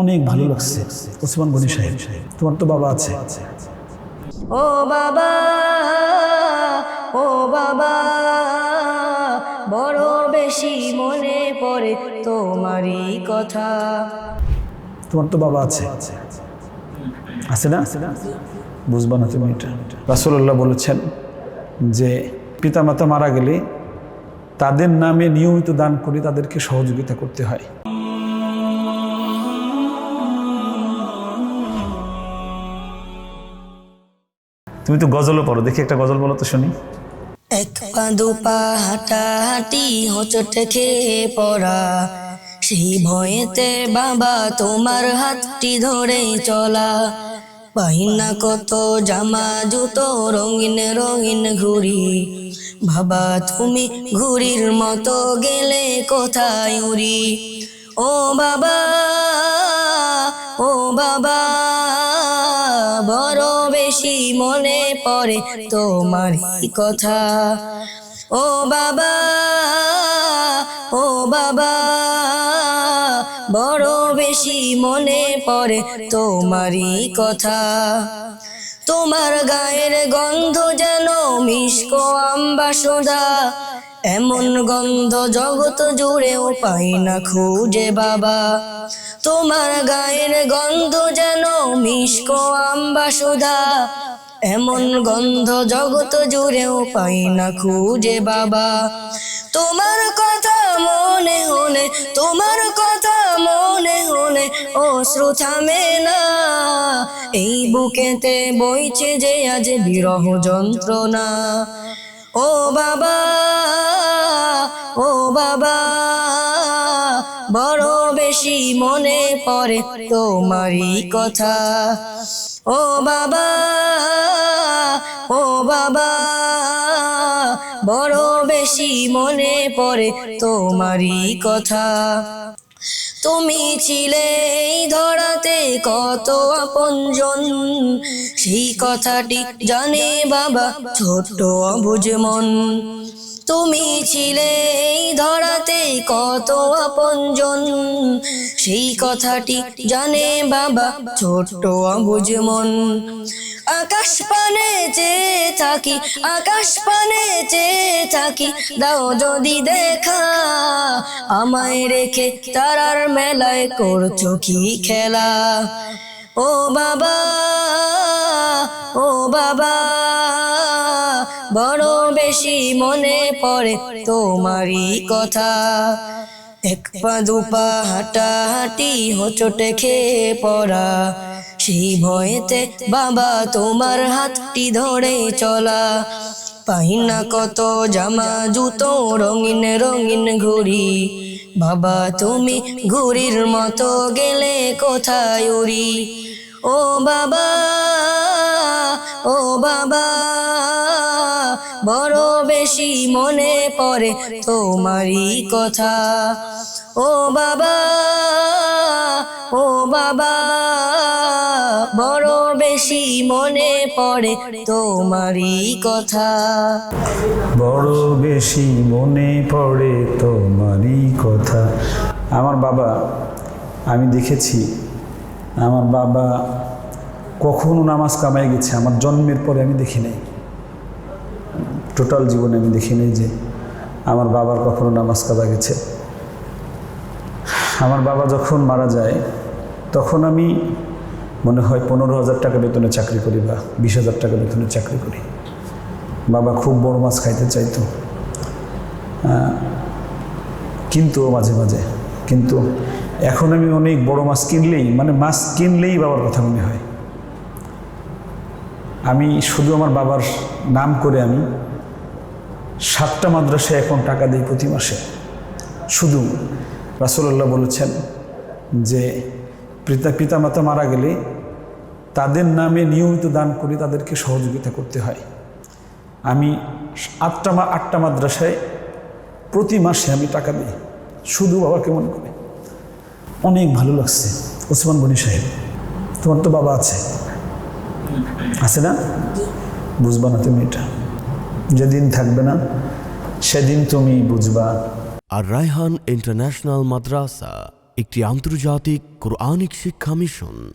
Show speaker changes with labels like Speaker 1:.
Speaker 1: অনেক ভালো লাগছে। ওসমান গনি সাহেব তোমার তো বাবা আছে।
Speaker 2: ও বাবা ও বাবা বড় বেশি মনে পড়ে তোমারই কথা।
Speaker 1: তোমার তো বাবা আছে। আছে না? বুঝবা না তুমি এটা। রাসুল্লাহ বলেছেন যে পিতামাতা মারা গেলে তাদের নামে নিয়মিত দান করে তাদেরকে সহযোগিতা করতে হয়। তুমি তো গজলও পড়ো, দেখি একটা গজল বলো তো শুনি।
Speaker 2: এক পা, দু পা হাঁটা হাঁটি হোঁচট খেয়ে পড়া। সেই ভয়েতে বাবা তোমার হাতটি ধরে চলা। বাহিনা কত জামা, জুতো, রঙিন রঙিন ঘুড়ি। বাবা তুমি ঘুড়ির মতো গেলে কোথায় উড়ি? ও বাবা ও বাবা, বড় বেশি মনে পড়ে তোমার কথা। ও বাবা ও বাবা, বড় বেশি মনে পড়ে তোমারই কথা। তোমার গায়ের গন্ধ যেন মিষ্কো আম্বাসুদা এমন গন্ধ জগৎ জুড়েও পাই না খুঁজে বাবা। তোমার গায়ের গন্ধ যেন মিষ্কো আম্বাসুদা এমন গন্ধ জগৎ জুড়েও পাই না খুঁজে বাবা। তোমার কথা মনে হলে, তোমার কথা মনে হলে, ও থামে না। এই বুকেতে বইছে যে আজ বিরহ যন্ত্রণা। ও বাবা ও বাবা, বড় বেশি মনে পড়ে তোমারই কথা। ও বাবা ও বাবা, বড় বেশি মনে পড়ে তোমারই কথা। তুমি ছিলে ধরাতে কত আপনজন। সেই কথাটি জানে বাবা ছোট্ট বুঝে মন। তুমি ছিলে ধরাতে কত আপনজন। সেই কথাটি জানে বাবা ছোট্ট অবুঝ মন। আকাশ পানে চেয়ে থাকি, আকাশ পানে চেয়ে থাকি, দাও যদি দেখা। আমায় রেখে তারার মেলায় করছ কি খেলা? ও বাবা ও বাবা। বড় বেশি মনে পড়ে তোমারই কথা। এক পা হাঁটা হাঁটি হোঁচটে খেয়ে পড়া। সেই ভয়েতে বাবা তোমার হাতটি ধরে চলা। পাই না কত জামা, জুতো, রঙিন রঙিন ঘুড়ি। বাবা, তুমি ঘুড়ির মতো গেলে কোথায় উড়ি? ও বাবা ও বাবা। বড় বেশি মনে পড়ে তোমারই কথা। ও বাবা ও বাবা, বড় বেশি মনে পড়ে তোমারই কথা।
Speaker 1: বড় বেশি মনে পড়ে তোমারই কথা। আমার বাবা, আমি দেখেছি, আমার বাবা কখনো নামাজ কামাই গেছে, আমার জন্মের পরে আমি দেখি নাই। টোটাল জীবনে আমি দেখি নাই যে আমার বাবার কখনো নামাজ কাদা গেছে। আমার বাবা যখন মারা যায়, তখন আমি মনে হয় পনেরো হাজার টাকা বেতনে চাকরি করি বা বিশ হাজার টাকা বেতনে চাকরি করি। বাবা খুব বড় মাছ খাইতে চাইতো। কিন্তু মাঝে মাঝে, কিন্তু এখন আমি অনেক বড় মাছ কিনলেই মানে মাছ কিনলেই বাবার কথা মনে হয়। আমি শুধু আমার বাবার নাম করে আমি সাতটা মাদ্রাসায় এখন টাকা দিই প্রতি মাসে। শুধু রাসুল্লাহ বলেছেন যে পিতা, পিতামাতা মারা গেলে তাদের নামে নিয়মিত দান করে তাদেরকে সহযোগিতা করতে হয়। আমি আটটা মা, আটটা মাদ্রাসায় প্রতি মাসে আমি টাকা দিই। শুধু বাবাকে মনে করে। অনেক ভালো লাগছে। ওসমান গনি সাহেব, তোমার তো বাবা আছে। আছে না? বুঝবা না তুমি এটা। যেদিন থাকবে না, সেদিন তুমি বুঝবা।
Speaker 3: আর রায়হান ইন্টারন্যাশনাল মাদ্রাসা, একটি আন্তর্জাতিক কোরআনিক শিক্ষা মিশন।